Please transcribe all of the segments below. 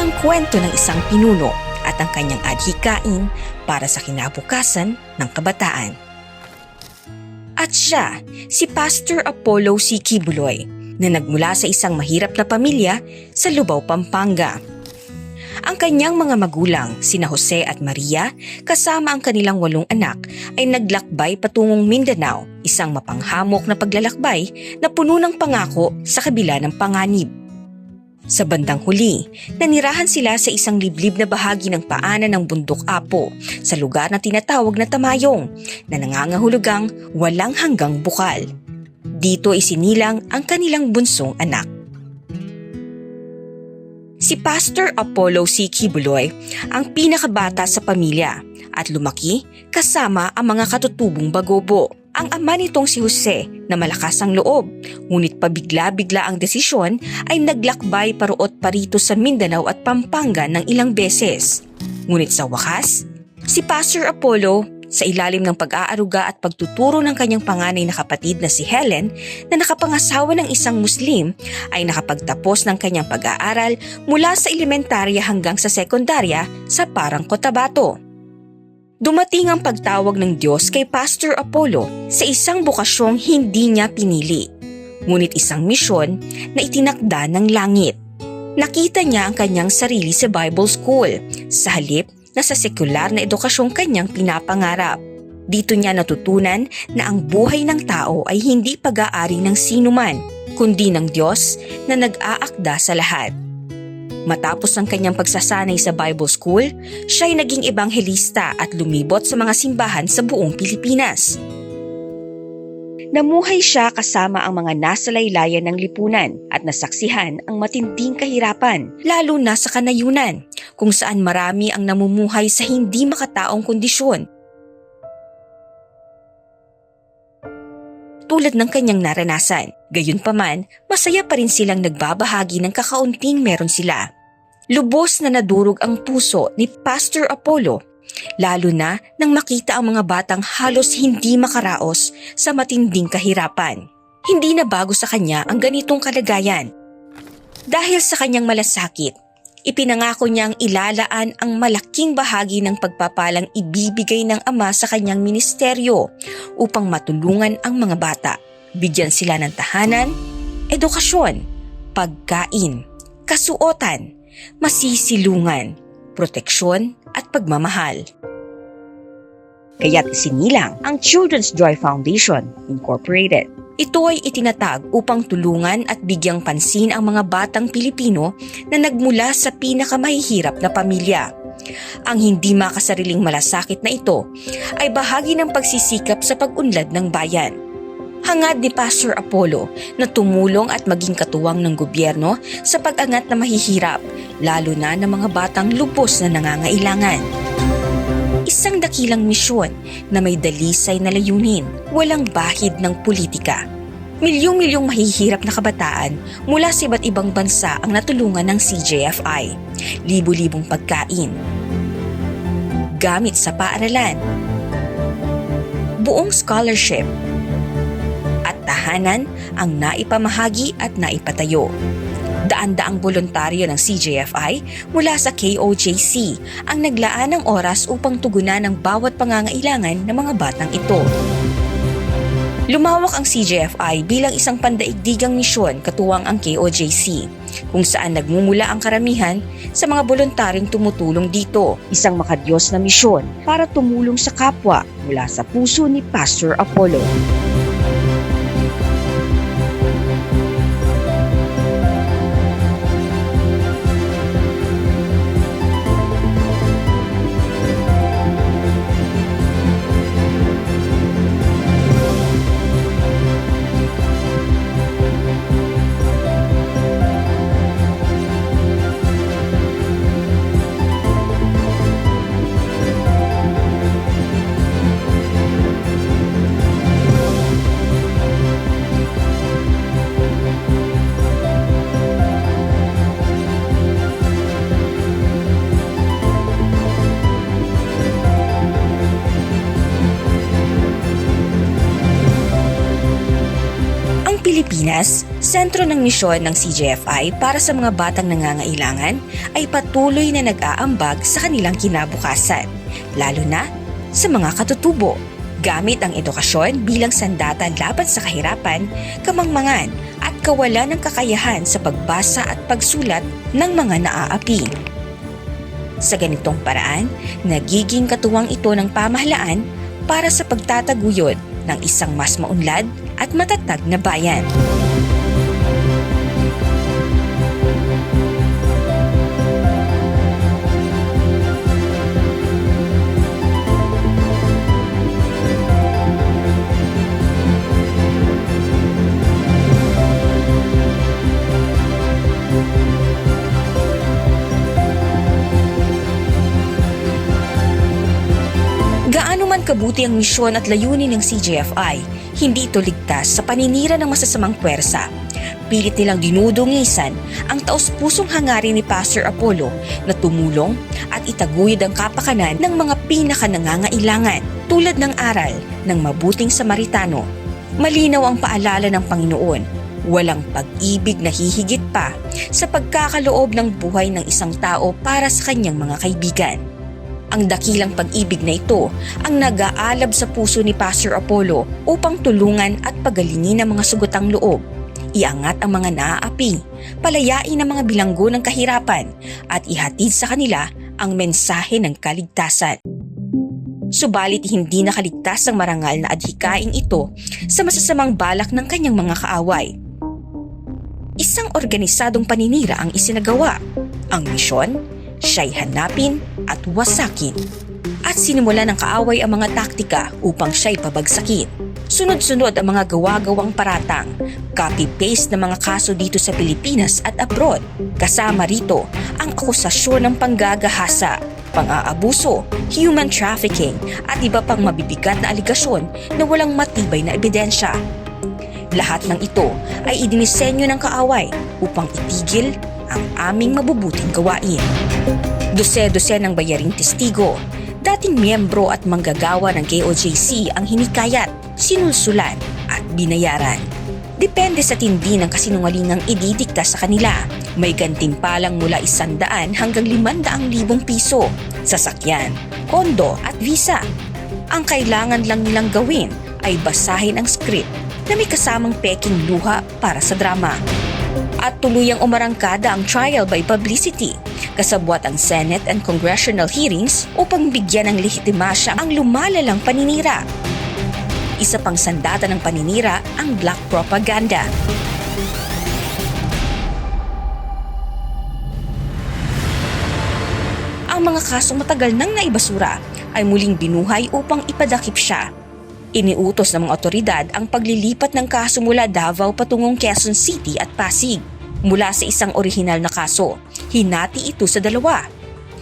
ang kwento ng isang pinuno at ang kanyang adhikain para sa kinabukasan ng kabataan. At siya, si Pastor Apollo C. Kibuloy, na nagmula sa isang mahirap na pamilya sa Lubao, Pampanga. Ang kanyang mga magulang, sina Jose at Maria, kasama ang kanilang walong anak, ay naglakbay patungong Mindanao, isang mapanghamok na paglalakbay na puno ng pangako sa kabila ng panganib. Sa bandang huli, nanirahan sila sa isang liblib na bahagi ng paanan ng bundok Apo sa lugar na tinatawag na Tamayong na nangangahulugang walang hanggang bukal. Dito isinilang ang kanilang bunsong anak. Si Pastor Apollo C. Kibuloy ang pinakabata sa pamilya at lumaki kasama ang mga katutubong bagobo. Ang ama nitong si Jose na malakas ang loob, ngunit pabigla-bigla ang desisyon ay naglakbay paruot parito sa Mindanao at Pampanga ng ilang beses. Ngunit sa wakas, si Pastor Apollo sa ilalim ng pag-aaruga at pagtuturo ng kanyang panganay na kapatid na si Helen na nakapangasawa ng isang Muslim ay nakapagtapos ng kanyang pag-aaral mula sa elementarya hanggang sa sekundarya sa Parang Cotabato. Dumating ang pagtawag ng Diyos kay Pastor Apollo sa isang bukasyong hindi niya pinili, ngunit isang misyon na itinakda ng langit. Nakita niya ang kanyang sarili sa Bible School sa halip na sa sekular na edukasyong kanyang pinapangarap. Dito niya natutunan na ang buhay ng tao ay hindi pag-aari ng sinuman, kundi ng Diyos na nag-aakda sa lahat. Matapos ang kanyang pagsasanay sa Bible School, siya ay naging ebanghelista at lumibot sa mga simbahan sa buong Pilipinas. Namuhay siya kasama ang mga nasa laylayan ng lipunan at nasaksihan ang matinding kahirapan, lalo na sa kanayunan, kung saan marami ang namumuhay sa hindi makataong kondisyon. Tulad ng kanyang naranasan, gayunpaman, masaya pa rin silang nagbabahagi ng kakaunting meron sila. Lubos na nadurog ang puso ni Pastor Apollo lalo na nang makita ang mga batang halos hindi makaraos sa matinding kahirapan. Hindi na bago sa kanya ang ganitong kalagayan. Dahil sa kanyang malasakit, ipinangako niyang ilalaan ang malaking bahagi ng pagpapalang ibibigay ng ama sa kanyang ministeryo upang matulungan ang mga bata. Bigyan sila ng tahanan, edukasyon, pagkain, kasuotan, masisilungan, proteksyon at pagmamahal. Kaya't isinilang ang Children's Joy Foundation Incorporated. Ito ay itinatag upang tulungan at bigyang pansin ang mga batang Pilipino na nagmula sa pinakamahihirap na pamilya. Ang hindi makasariling malasakit na ito ay bahagi ng pagsisikap sa pag-unlad ng bayan. Hangad ni Pastor Apollo na tumulong at maging katuwang ng gobyerno sa pag-angat na mahihirap, lalo na ng mga batang lubos na nangangailangan. Isang dakilang misyon na may dalisay na layunin, walang bahid ng politika. Milyong-milyong mahihirap na kabataan mula sa iba't ibang bansa ang natulungan ng CJFI. Libu-libong pagkain. Gamit sa paaralan. Buong scholarship. At tahanan ang naipamahagi at naipatayo daan-daang voluntaryo ng CJFI mula sa KOJC ang naglaan ng oras upang tugunan ang bawat pangangailangan ng mga batang ito. Lumawak ang CJFI bilang isang pandaigdigang misyon katuwang ang KOJC, kung saan nagmumula ang karamihan sa mga voluntaryong tumutulong dito. Isang makadiyos na misyon para tumulong sa kapwa mula sa puso ni Pastor Apollo. Pilipinas Sentro ng misyon ng CJFI para sa mga batang nangangailangan ay patuloy na nag-aambag sa kanilang kinabukasan, lalo na sa mga katutubo. Gamit ang edukasyon bilang sandata laban sa kahirapan, kamangmangan at kawalan ng kakayahan sa pagbasa at pagsulat ng mga naaapi. Sa ganitong paraan, nagiging katuwang ito ng pamahalaan para sa pagtataguyod ng isang mas maunlad at matatag na bayan. Gaano man kabuti ang misyon at layunin ng CJFI, hindi ito ligtas sa paninira ng masasamang puwersa. Pilit nilang dinudungisan ang taos-pusong hangarin ni Pastor Apollo na tumulong at itaguyod ang kapakanan ng mga pinakanangangailangan tulad ng aral ng mabuting Samaritano. Malinaw ang paalala ng Panginoon, walang pag-ibig na hihigit pa sa pagkakaloob ng buhay ng isang tao para sa kanyang mga kaibigan. Ang dakilang pag-ibig na ito ang nag-aalab sa puso ni Pastor Apollo upang tulungan at pagalingin ang mga sugutang loob. Iangat ang mga naaapi, palayain ang mga bilanggo ng kahirapan at ihatid sa kanila ang mensahe ng kaligtasan. Subalit hindi nakaligtas ang marangal na adhikaing ito sa masasamang balak ng kanyang mga kaaway. Isang organisadong paninira ang isinagawa. Ang misyon, siya'y hanapin at wasakin. At sinimula ng kaaway ang mga taktika upang siya'y pabagsakin. Sunod-sunod ang mga gawa-gawang paratang, copy-paste ng mga kaso dito sa Pilipinas at abroad. Kasama rito ang akusasyon ng panggagahasa, pang-aabuso, human trafficking at iba pang mabibigat na aligasyon na walang matibay na ebidensya. Lahat ng ito ay idinisenyo ng kaaway upang itigil ang aming mabubuting gawain. Dose-dose ng bayaring testigo, dating miyembro at manggagawa ng KOJC ang hinikayat, sinulsulan at binayaran. Depende sa tindi ng kasinungalingang ididikta sa kanila. May gantimpalang mula isandaan hanggang limandaang libong piso, sasakyan, kondo at visa. Ang kailangan lang nilang gawin ay basahin ang script na may kasamang peking luha para sa drama. At tuluyang umarangkada ang trial by publicity, kasabwat ang Senate and congressional hearings upang bigyan ng lehitimasya ang lumalalang paninira. Isa pang sandata ng paninira ang black propaganda. Ang mga kasong matagal nang naibasura ay muling binuhay upang ipadakip siya. Iniutos ng mga otoridad ang paglilipat ng kaso mula Davao patungong Quezon City at Pasig. Mula sa isang orihinal na kaso, hinati ito sa dalawa.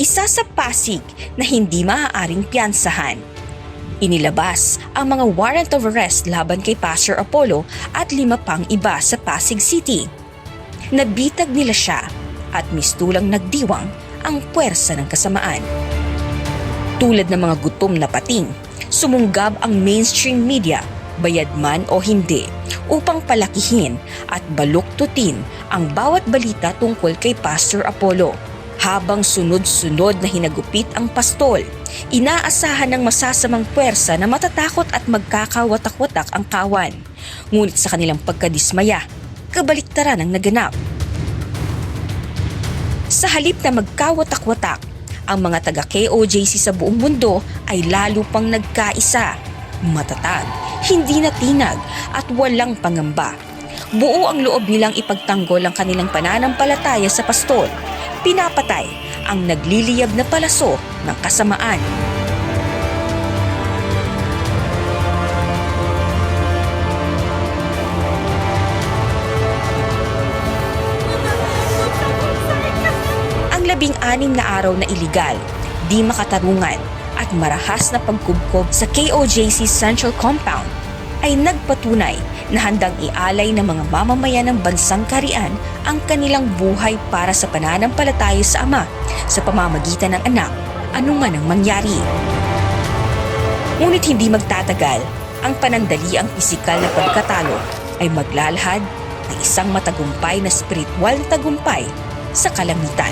Isa sa Pasig na hindi maaaring piyansahan. Inilabas ang mga warrant of arrest laban kay Pastor Apollo at lima pang iba sa Pasig City. Nabitag nila siya at mistulang nagdiwang ang puwersa ng kasamaan. Tulad ng mga gutom na pating, sumunggab ang mainstream media, bayad man o hindi, upang palakihin at baluktutin ang bawat balita tungkol kay Pastor Apollo. Habang sunod-sunod na hinagupit ang pastol, inaasahan ng masasamang puwersa na matatakot at magkakawatak-watak ang kawan. Ngunit sa kanilang pagkadismaya, kabaliktaran ang naganap. Sa halip na magkawatak-watak, ang mga taga-KOJC sa buong mundo ay lalo pang nagkaisa. Matatag, hindi natinag at walang pangamba. Buo ang loob nilang ipagtanggol ang kanilang pananampalataya sa pastol. Pinapatay ang nagliliyab na palaso ng kasamaan. ang labing-anim na araw na iligal, di makatarungan at marahas na pagkubkob sa KOJC Central Compound ay nagpatunay na handang ialay ng mga mamamayan ng bansang karian ang kanilang buhay para sa pananampalataya sa Ama sa pamamagitan ng anak anuman ang mangyari. Ngunit hindi magtatagal, ang panandali ang pisikal na pagkatalo ay maglalahad na isang matagumpay na spiritual na tagumpay sa kalangitan.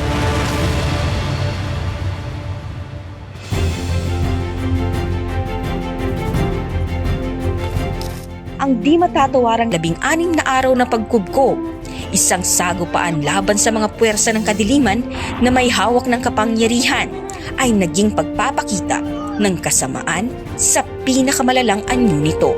Ang di matatawarang labing-anim na araw na pagkubkob, isang sagupaan laban sa mga puwersa ng kadiliman na may hawak ng kapangyarihan ay naging pagpapakita ng kasamaan sa pinakamalalang anyo nito.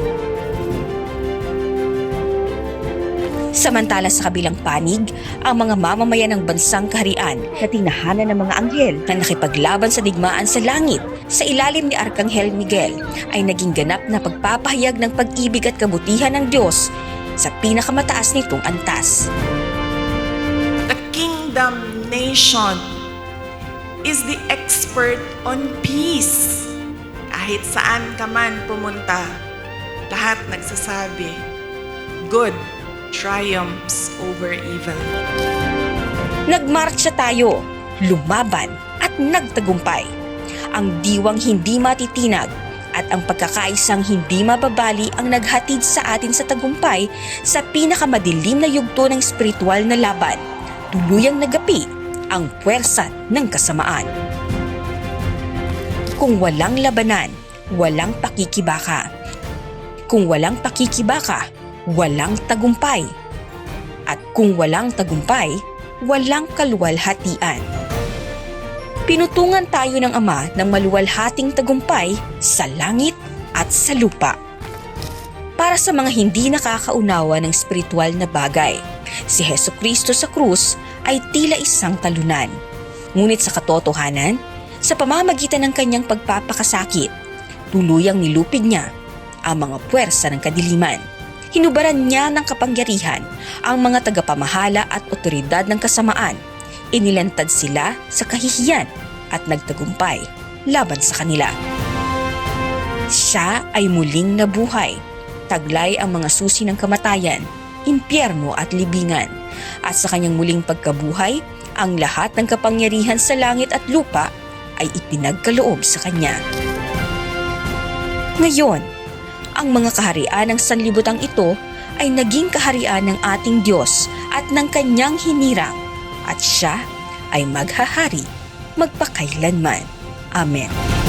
Samantala sa kabilang panig, ang mga mamamayan ng bansang kaharian na tinahanan ng mga anghel na nakipaglaban sa digmaan sa langit sa ilalim ni Arkanghel Miguel ay naging ganap na pagpapahayag ng pag-ibig at kabutihan ng Diyos sa pinakamataas nitong antas. The kingdom nation is the expert on peace. Kahit saan ka man pumunta, lahat nagsasabi, good triumphs over evil. Nagmarcha tayo, lumaban at nagtagumpay. Ang diwang hindi matitinag at ang pagkakaisang hindi mababali ang naghatid sa atin sa tagumpay sa pinakamadilim na yugto ng spiritual na laban. Tuluyang nagapi ang puwersa ng kasamaan. Kung walang labanan, walang pakikibaka. Kung walang pakikibaka, walang tagumpay. At kung walang tagumpay, walang kaluwalhatian. Pinutungan tayo ng Ama ng maluwalhating tagumpay sa langit at sa lupa. Para sa mga hindi nakakaunawa ng spiritual na bagay, si Heso Kristo sa krus ay tila isang talunan. Ngunit sa katotohanan, sa pamamagitan ng kanyang pagpapakasakit, tuluyang nilupig niya ang mga puwersa ng kadiliman. Hinubaran niya ng kapangyarihan ang mga tagapamahala at otoridad ng kasamaan. Inilantad sila sa kahihiyan at nagtagumpay laban sa kanila. Siya ay muling nabuhay. Taglay ang mga susi ng kamatayan, impyerno at libingan. At sa kanyang muling pagkabuhay, ang lahat ng kapangyarihan sa langit at lupa ay ipinagkaloob sa kanya. Ngayon, ang mga kaharian ng sanlibutan ito ay naging kaharian ng ating Diyos at ng kanyang hinirang at siya ay maghahari magpakailanman. Amen.